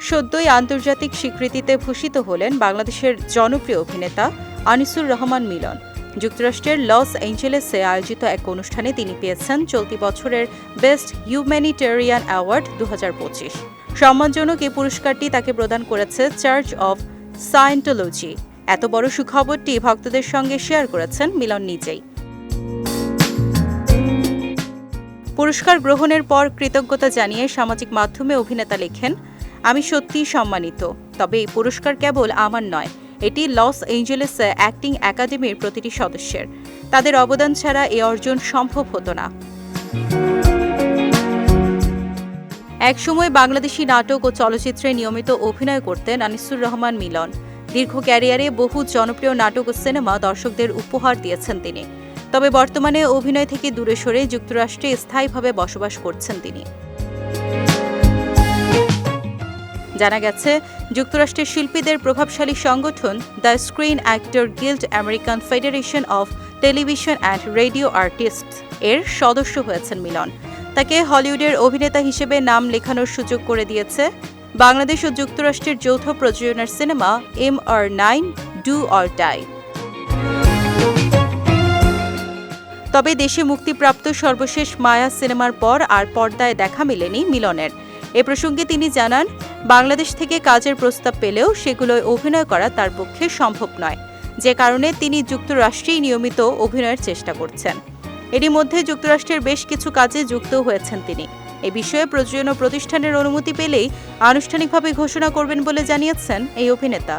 সদ্যই আন্তর্জাতিক স্বীকৃতিতে ভূষিত হলেন বাংলাদেশের জনপ্রিয় অভিনেতা আনিসুর রহমান মিলন। যুক্তরাষ্ট্রের লস এঞ্জেলেসে আয়োজিত এক অনুষ্ঠানে তিনি পেয়েছেন চলতি বছরের বেস্ট হিউম্যানিটেরিয়ান অ্যাওয়ার্ড দুহাজার পঁচিশ। সম্মানজনক এই পুরস্কারটি তাকে প্রদান করেছে চার্চ অব সায়েন্টোলজি। এত বড় সুখবরটি ভক্তদের সঙ্গে শেয়ার করেছেন মিলন নিজেই। পুরস্কার গ্রহণের পর কৃতজ্ঞতা জানিয়ে সামাজিক মাধ্যমে অভিনেতা লেখেন আমি সত্যিই সম্মানিত, তবে এই পুরস্কার কেবল আমার নয়, এটি লস এঞ্জেলেস অ্যাক্টিং একাডেমির প্রতিটি সদস্যের। তাদের অবদান ছাড়া এ অর্জন সম্ভব হতো না। একসময় বাংলাদেশি নাটক ও চলচ্চিত্রে নিয়মিত অভিনয় করতেন আনিসুর রহমান মিলন। দীর্ঘ ক্যারিয়ারে বহু জনপ্রিয় নাটক ও সিনেমা দর্শকদের উপহার দিয়েছেন তিনি। তবে বর্তমানে অভিনয় থেকে দূরে সরে যুক্তরাষ্ট্রে স্থায়ীভাবে বসবাস করছেন তিনি। জানা গেছে, যুক্তরাষ্ট্রের শিল্পীদের প্রভাবশালী সংগঠন the Screen Actor Guild American Federation of Television and Radio Artist এর সদস্য হয়েছেন মিলন। তাকে হলিউডের অভিনেতা হিসেবে নাম লেখানোর সুযোগ করে দিয়েছে বাংলাদেশ ও যুক্তরাষ্ট্রের যৌথ প্রযোজনার cinema M R nine, do or die. তবে দেশে মুক্তিপ্রাপ্ত সর্বশেষ মায়া সিনেমার পর আর পর্দায় দেখা মেলেনি মিলনের। এ প্রসঙ্গে তিনি জানান বাংলাদেশ থেকে কাজের প্রস্তাব পেলেও সেগুলোয় অভিনয় করা তার পক্ষে সম্ভব নয়। যে কারণে তিনি যুক্তরাষ্ট্রেই নিয়মিত অভিনয়ের চেষ্টা করছেন। এরই মধ্যে যুক্তরাষ্ট্রের বেশ কিছু কাজে যুক্ত হয়েছেন তিনি। এ বিষয়ে প্রযোজনা প্রতিষ্ঠানের অনুমতি পেলেই আনুষ্ঠানিকভাবে ঘোষণা করবেন বলে জানিয়েছেন এই অভিনেতা।